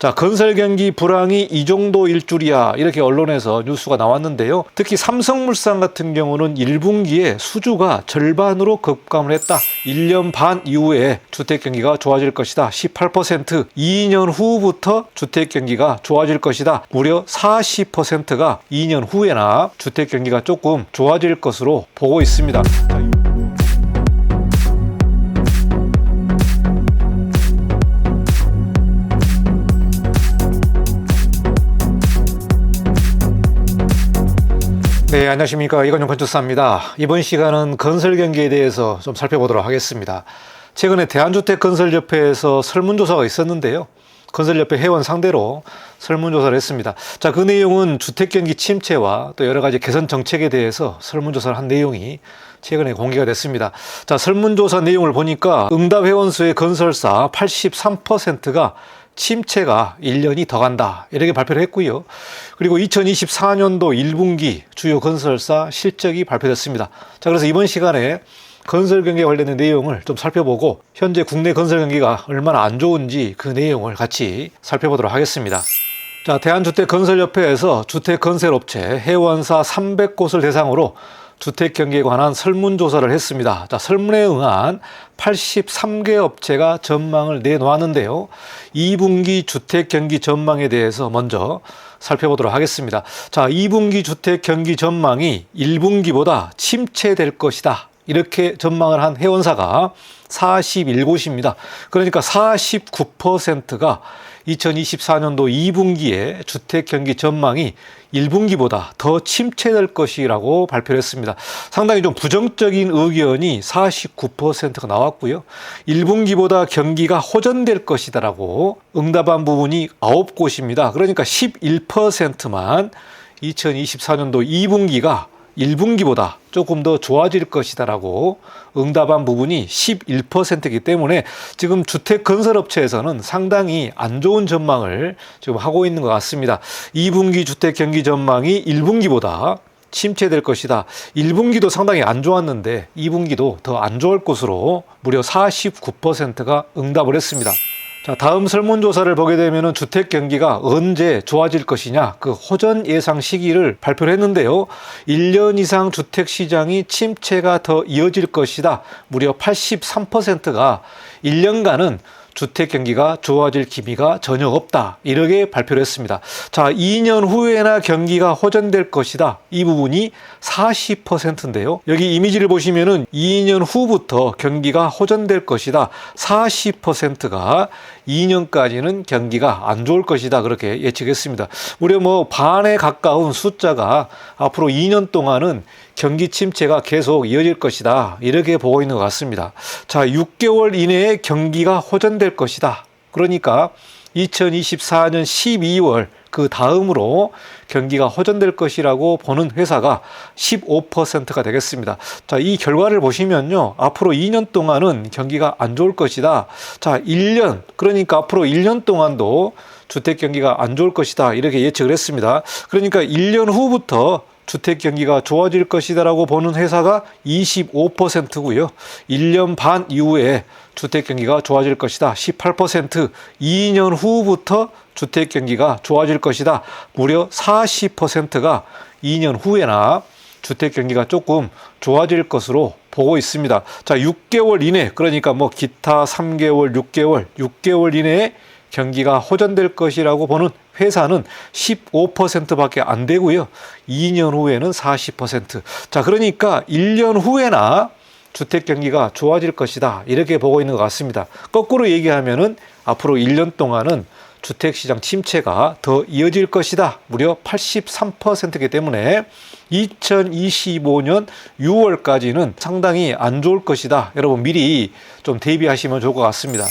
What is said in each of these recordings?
자, 건설 경기 불황이 이 정도일 줄이야. 이렇게 언론에서 뉴스가 나왔는데요. 특히 삼성물산 같은 경우는 1분기에 수주가 절반으로 급감을 했다. 1년 반 이후에 주택 경기가 좋아질 것이다. 18%. 2년 후부터 주택 경기가 좋아질 것이다. 무려 40%가 2년 후에나 주택 경기가 조금 좋아질 것으로 보고 있습니다. 네, 안녕하십니까. 이건용 건축사입니다. 이번 시간은 건설 경기에 대해서 좀 살펴보도록 하겠습니다. 최근에 대한주택건설협회에서 설문조사가 있었는데요. 건설협회 회원 상대로 설문조사를 했습니다. 자, 그 내용은 주택 경기 침체와 또 여러 가지 개선 정책에 대해서 설문조사를 한 내용이 최근에 공개가 됐습니다. 자, 설문조사 내용을 보니까 응답 회원수의 건설사 83%가 침체가 1년이 더 간다. 이렇게 발표를 했고요. 그리고 2024년도 1분기 주요 건설사 실적이 발표됐습니다. 자, 그래서 이번 시간에 건설 경기에 관련된 내용을 좀 살펴보고 현재 국내 건설 경기가 얼마나 안 좋은지 그 내용을 같이 살펴보도록 하겠습니다. 자, 대한주택건설협회에서 주택건설업체 회원사 300곳을 대상으로 주택 경기에 관한 설문조사를 했습니다. 자, 설문에 응한 83개 업체가 전망을 내놓았는데요. 2분기 주택 경기 전망에 대해서 먼저 살펴보도록 하겠습니다. 자, 2분기 주택 경기 전망이 1분기보다 침체될 것이다. 이렇게 전망을 한 회원사가 41곳입니다. 그러니까 49%가 2024년도 2분기에 주택 경기 전망이 1분기보다 더 침체될 것이라고 발표를 했습니다. 상당히 좀 부정적인 의견이 49%가 나왔고요. 1분기보다 경기가 호전될 것이다라고 응답한 부분이 9곳입니다. 그러니까 11%만 2024년도 2분기가 1분기보다 조금 더 좋아질 것이다라고 응답한 부분이 11%이기 때문에 지금 주택 건설업체에서는 상당히 안 좋은 전망을 지금 하고 있는 것 같습니다. 2분기 주택 경기 전망이 1분기보다 침체될 것이다. 1분기도 상당히 안 좋았는데 2분기도 더 안 좋을 것으로 무려 49%가 응답을 했습니다. 자, 다음 설문조사를 보게 되면 주택 경기가 언제 좋아질 것이냐, 그 호전 예상 시기를 발표를 했는데요. 1년 이상 주택 시장이 침체가 더 이어질 것이다. 무려 83%가 1년간은 주택 경기가 좋아질 기미가 전혀 없다. 이렇게 발표를 했습니다. 자, 2년 후에나 경기가 호전될 것이다. 이 부분이 40%인데요. 여기 이미지를 보시면은 2년 후부터 경기가 호전될 것이다. 40%가 2년까지는 경기가 안 좋을 것이다. 그렇게 예측했습니다. 무려 뭐 반에 가까운 숫자가 앞으로 2년 동안은 경기 침체가 계속 이어질 것이다. 이렇게 보고 있는 것 같습니다. 자, 6개월 이내에 경기가 호전될 것이다. 그러니까 2024년 12월 그 다음으로 경기가 호전될 것이라고 보는 회사가 15%가 되겠습니다. 자, 이 결과를 보시면요. 앞으로 2년 동안은 경기가 안 좋을 것이다. 자, 1년, 그러니까 앞으로 1년 동안도 주택 경기가 안 좋을 것이다. 이렇게 예측을 했습니다. 그러니까 1년 후부터 주택 경기가 좋아질 것이다라고 보는 회사가 25%고요. 1년 반 이후에 주택 경기가 좋아질 것이다. 18%, 2년 후부터 주택 경기가 좋아질 것이다. 무려 40%가 2년 후에나 주택 경기가 조금 좋아질 것으로 보고 있습니다. 자, 6개월 이내, 그러니까 뭐 기타 3개월, 6개월, 6개월 이내에 경기가 호전될 것이라고 보는 회사는 15%밖에 안 되고요. 2년 후에는 40%. 자, 그러니까 1년 후에나 주택 경기가 좋아질 것이다. 이렇게 보고 있는 것 같습니다. 거꾸로 얘기하면은 앞으로 1년 동안은 주택 시장 침체가 더 이어질 것이다. 무려 83%이기 때문에 2025년 6월까지는 상당히 안 좋을 것이다. 여러분 미리 좀 대비하시면 좋을 것 같습니다.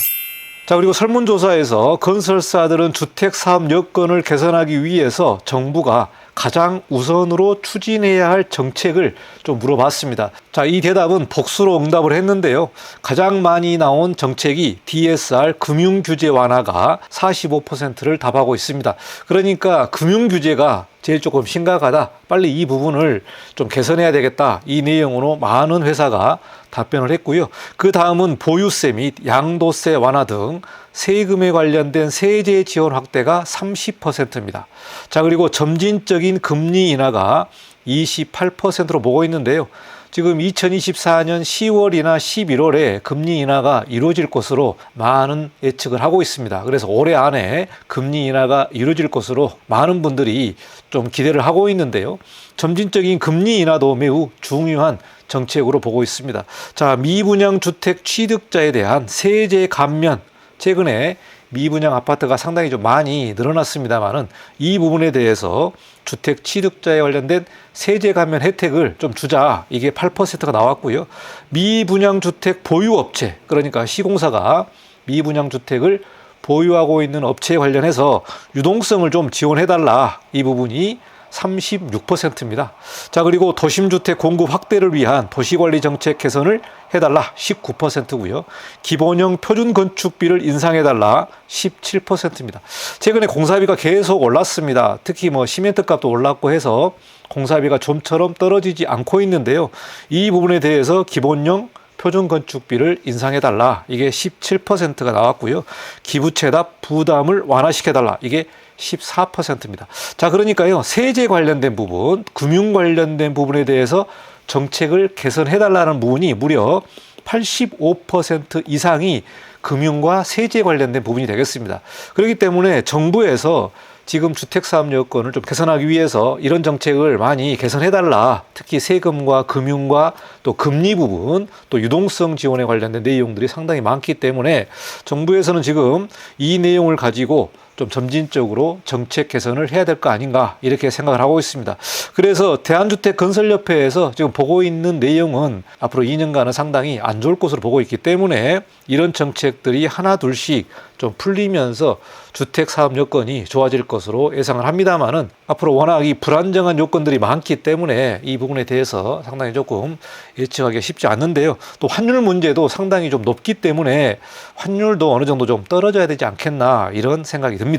자, 그리고 설문조사에서 건설사들은 주택 사업 여건을 개선하기 위해서 정부가 가장 우선으로 추진해야 할 정책을 좀 물어봤습니다. 자, 이 대답은 복수로 응답을 했는데요. 가장 많이 나온 정책이 DSR 금융 규제 완화가 45%를 답하고 있습니다. 그러니까 금융 규제가 제일 조금 심각하다. 빨리 이 부분을 좀 개선해야 되겠다. 이 내용으로 많은 회사가 답변을 했고요. 그 다음은 보유세 및 양도세 완화 등 세금에 관련된 세제 지원 확대가 30%입니다. 자, 그리고 점진적인 금리 인하가 28%로 보고 있는데요. 지금 2024년 10월이나 11월에 금리 인하가 이루어질 것으로 많은 예측을 하고 있습니다. 그래서 올해 안에 금리 인하가 이루어질 것으로 많은 분들이 좀 기대를 하고 있는데요. 점진적인 금리 인하도 매우 중요한 정책으로 보고 있습니다. 자, 미분양 주택 취득자에 대한 세제 감면 최근에 미분양 아파트가 상당히 좀 많이 늘어났습니다만은 이 부분에 대해서 주택 취득자에 관련된 세제 감면 혜택을 좀 주자 이게 8%가 나왔고요. 미분양 주택 보유 업체 그러니까 시공사가 미분양 주택을 보유하고 있는 업체에 관련해서 유동성을 좀 지원해 달라 이 부분이 36%입니다. 자, 그리고 도심주택 공급 확대를 위한 도시관리 정책 개선을 해달라 19%고요. 기본형 표준 건축비를 인상해달라 17%입니다. 최근에 공사비가 계속 올랐습니다. 특히 뭐 시멘트 값도 올랐고 해서 공사비가 좀처럼 떨어지지 않고 있는데요. 이 부분에 대해서 기본형 표준 건축비를 인상해달라. 이게 17%가 나왔고요. 기부채납 부담을 완화시켜달라. 이게 14%입니다. 자, 그러니까요. 세제 관련된 부분, 금융 관련된 부분에 대해서 정책을 개선해달라는 부분이 무려 85% 이상이 금융과 세제 관련된 부분이 되겠습니다. 그렇기 때문에 정부에서 지금 주택사업 여건을 좀 개선하기 위해서 이런 정책을 많이 개선해달라. 특히 세금과 금융과 또 금리 부분, 또 유동성 지원에 관련된 내용들이 상당히 많기 때문에 정부에서는 지금 이 내용을 가지고 좀 점진적으로 정책 개선을 해야 될 거 아닌가 이렇게 생각을 하고 있습니다. 그래서 대한주택 건설협회에서 지금 보고 있는 내용은 앞으로 2년간은 상당히 안 좋을 것으로 보고 있기 때문에 이런 정책들이 하나 둘씩 좀 풀리면서 주택 사업 여건이 좋아질 것으로 예상을 합니다만은 앞으로 워낙 이 불안정한 요건들이 많기 때문에 이 부분에 대해서 상당히 조금 예측하기 쉽지 않는데요. 또 환율 문제도 상당히 좀 높기 때문에 환율도 어느 정도 좀 떨어져야 되지 않겠나 이런 생각이 듭니다.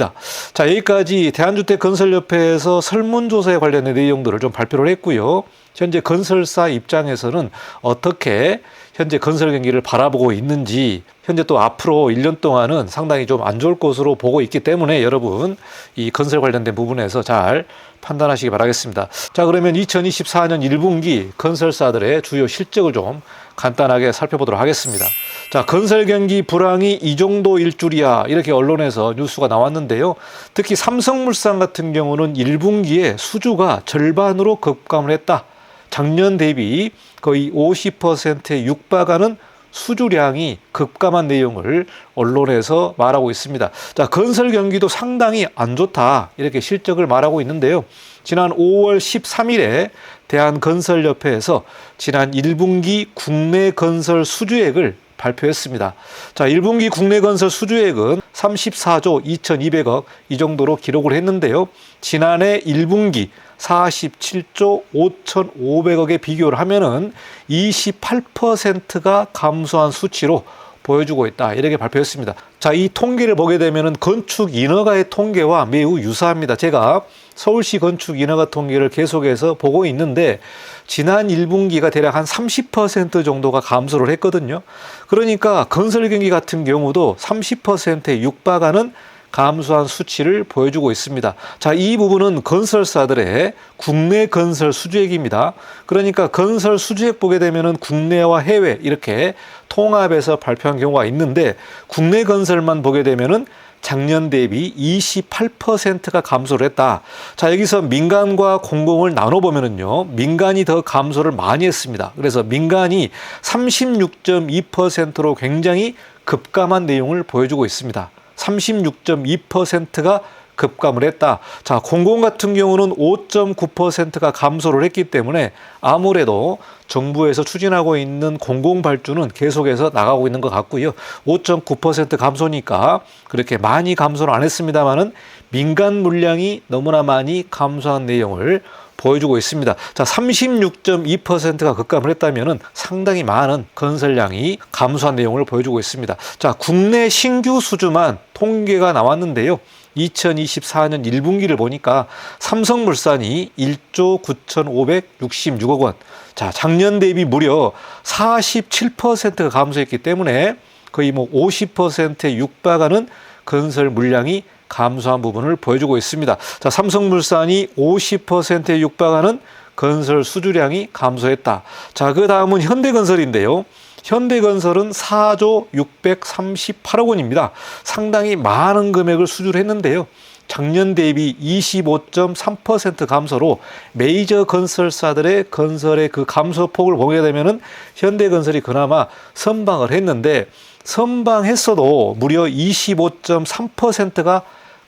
자, 여기까지 대한주택건설협회에서 설문조사에 관련된 내용들을 좀 발표를 했고요. 현재 건설사 입장에서는 어떻게 현재 건설 경기를 바라보고 있는지 현재 또 앞으로 1년 동안은 상당히 좀 안 좋을 것으로 보고 있기 때문에 여러분 이 건설 관련된 부분에서 잘 판단하시기 바라겠습니다. 자 그러면 2024년 1분기 건설사들의 주요 실적을 좀 간단하게 살펴보도록 하겠습니다. 자 건설 경기 불황이 이 정도일 줄이야 이렇게 언론에서 뉴스가 나왔는데요. 특히 삼성물산 같은 경우는 1분기에 수주가 절반으로 급감을 했다. 작년 대비 거의 50%에 육박하는 수주량이 급감한 내용을 언론에서 말하고 있습니다. 자, 건설 경기도 상당히 안 좋다. 이렇게 실적을 말하고 있는데요. 지난 5월 13일에 대한건설협회에서 지난 1분기 국내 건설 수주액을 발표했습니다. 자, 1분기 국내 건설 수주액은 34조 2,200억 이 정도로 기록을 했는데요. 지난해 1분기 47조 5,500억에 비교를 하면은 28%가 감소한 수치로 보여주고 있다. 이렇게 발표했습니다. 자, 이 통계를 보게 되면은 건축 인허가의 통계와 매우 유사합니다. 제가 서울시 건축 인허가 통계를 계속해서 보고 있는데 지난 1분기가 대략 한 30% 정도가 감소를 했거든요. 그러니까 건설 경기 같은 경우도 30%에 육박하는 감소한 수치를 보여주고 있습니다. 자, 이 부분은 건설사들의 국내 건설 수주액입니다. 그러니까 건설 수주액 보게 되면은 국내와 해외 이렇게 통합해서 발표한 경우가 있는데 국내 건설만 보게 되면은 작년 대비 28%가 감소를 했다. 자, 여기서 민간과 공공을 나눠보면은요, 민간이 더 감소를 많이 했습니다. 그래서 민간이 36.2%로 굉장히 급감한 내용을 보여주고 있습니다. 36.2%가 급감을 했다. 자, 공공 같은 경우는 5.9%가 감소를 했기 때문에 아무래도 정부에서 추진하고 있는 공공 발주는 계속해서 나가고 있는 것 같고요. 5.9% 감소니까 그렇게 많이 감소를 안 했습니다만은 민간 물량이 너무나 많이 감소한 내용을 보여주고 있습니다. 자, 36.2%가 급감을 했다면은 상당히 많은 건설량이 감소한 내용을 보여주고 있습니다. 자, 국내 신규 수주만 통계가 나왔는데요. 2024년 1분기를 보니까 삼성물산이 1조 9,566억 원. 자, 작년 대비 무려 47%가 감소했기 때문에 거의 뭐 50%에 육박하는 건설 물량이 감소한 부분을 보여주고 있습니다. 자, 삼성물산이 50%에 육박하는 건설 수주량이 감소했다. 자, 그 다음은 현대건설인데요. 현대건설은 4조 638억 원입니다. 상당히 많은 금액을 수주를 했는데요. 작년 대비 25.3% 감소로 메이저 건설사들의 건설의 그 감소폭을 보게 되면은 현대건설이 그나마 선방을 했는데 선방했어도 무려 25.3%가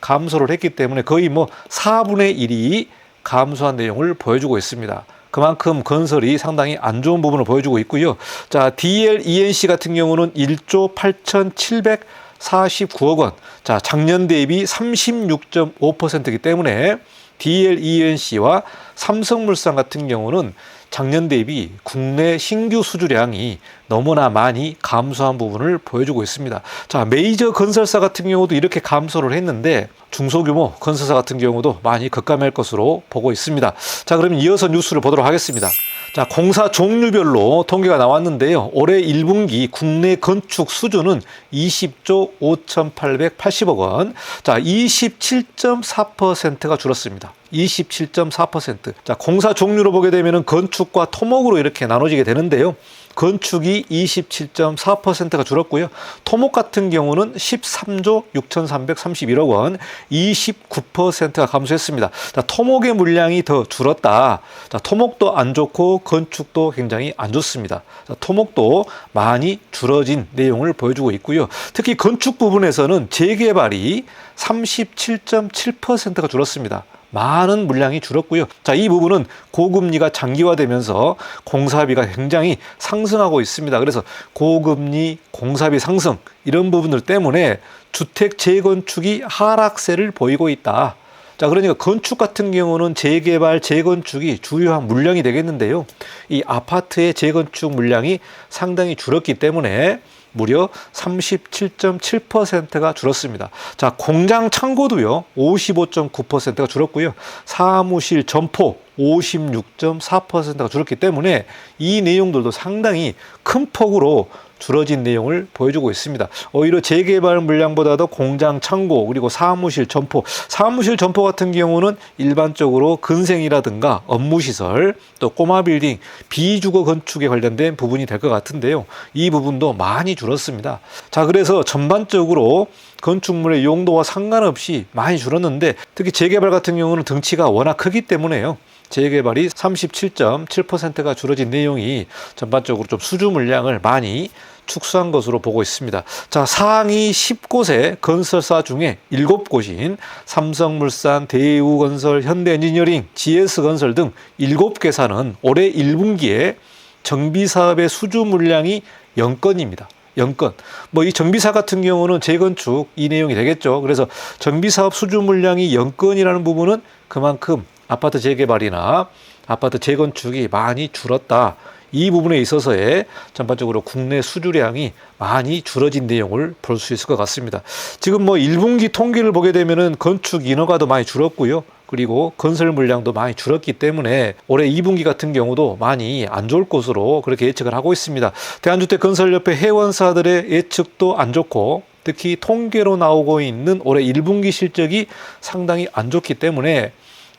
감소를 했기 때문에 거의 뭐 4분의 1이 감소한 내용을 보여주고 있습니다. 그만큼 건설이 상당히 안 좋은 부분을 보여주고 있고요. 자, DLENC 같은 경우는 1조 8,749억 원. 자, 작년 대비 36.5%이기 때문에 DLENC와 삼성물산 같은 경우는 작년 대비 국내 신규 수주량이 너무나 많이 감소한 부분을 보여주고 있습니다. 자, 메이저 건설사 같은 경우도 이렇게 감소를 했는데 중소규모 건설사 같은 경우도 많이 급감할 것으로 보고 있습니다. 자, 그러면 이어서 뉴스를 보도록 하겠습니다. 자, 공사 종류별로 통계가 나왔는데요. 올해 1분기 국내 건축 수주는 20조 5,880억 원. 자, 27.4%가 줄었습니다. 27.4%. 자, 공사 종류로 보게 되면은 건축과 토목으로 이렇게 나눠지게 되는데요. 건축이 27.4%가 줄었고요. 토목 같은 경우는 13조 6,331억 원, 29%가 감소했습니다. 자, 토목의 물량이 더 줄었다. 자, 토목도 안 좋고 건축도 굉장히 안 좋습니다. 자, 토목도 많이 줄어진 내용을 보여주고 있고요. 특히 건축 부분에서는 재개발이 37.7%가 줄었습니다. 많은 물량이 줄었고요. 자, 이 부분은 고금리가 장기화되면서 공사비가 굉장히 상승하고 있습니다. 그래서 고금리, 공사비 상승 이런 부분들 때문에 주택 재건축이 하락세를 보이고 있다. 자, 그러니까 건축 같은 경우는 재개발, 재건축이 주요한 물량이 되겠는데요. 이 아파트의 재건축 물량이 상당히 줄었기 때문에 무려 37.7%가 줄었습니다. 자, 공장 창고도요, 55.9%가 줄었고요. 사무실 점포 56.4%가 줄었기 때문에 이 내용들도 상당히 큰 폭으로 줄어진 내용을 보여주고 있습니다. 오히려 재개발 물량보다도 공장 창고 그리고 사무실 점포 사무실 점포 같은 경우는 일반적으로 근생이라든가 업무시설 또 꼬마 빌딩 비주거 건축에 관련된 부분이 될 것 같은데요. 이 부분도 많이 줄었습니다. 자 그래서 전반적으로 건축물의 용도와 상관없이 많이 줄었는데 특히 재개발 같은 경우는 등치가 워낙 크기 때문에요. 재개발이 37.7%가 줄어진 내용이 전반적으로 좀 수주 물량을 많이 축소한 것으로 보고 있습니다. 자, 상위 10곳의 건설사 중에 7곳인 삼성물산, 대우건설, 현대엔지니어링, GS건설 등 7개사는 올해 1분기에 정비사업의 수주 물량이 0건입니다. 0건. 뭐 이 정비사 같은 경우는 재건축 이 내용이 되겠죠. 그래서 정비사업 수주 물량이 0건이라는 부분은 그만큼 아파트 재개발이나 아파트 재건축이 많이 줄었다. 이 부분에 있어서의 전반적으로 국내 수주량이 많이 줄어진 내용을 볼 수 있을 것 같습니다. 지금 뭐 1분기 통계를 보게 되면은 건축 인허가도 많이 줄었고요. 그리고 건설 물량도 많이 줄었기 때문에 올해 2분기 같은 경우도 많이 안 좋을 것으로 그렇게 예측을 하고 있습니다. 대한주택건설협회 회원사들의 예측도 안 좋고 특히 통계로 나오고 있는 올해 1분기 실적이 상당히 안 좋기 때문에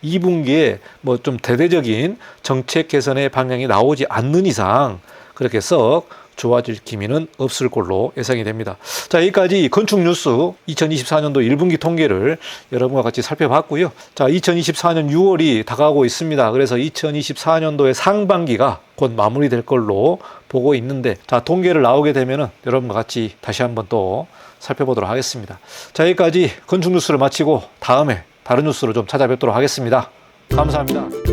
2분기에 뭐 좀 대대적인 정책 개선의 방향이 나오지 않는 이상 그렇게 썩 좋아질 기미는 없을 걸로 예상이 됩니다. 자, 여기까지 건축 뉴스 2024년도 1분기 통계를 여러분과 같이 살펴봤고요. 자, 2024년 6월이 다가오고 있습니다. 그래서 2024년도의 상반기가 곧 마무리될 걸로 보고 있는데, 자, 통계를 나오게 되면은 여러분과 같이 다시 한번 또 살펴보도록 하겠습니다. 자, 여기까지 건축 뉴스를 마치고 다음에 다른 뉴스로 좀 찾아뵙도록 하겠습니다. 감사합니다.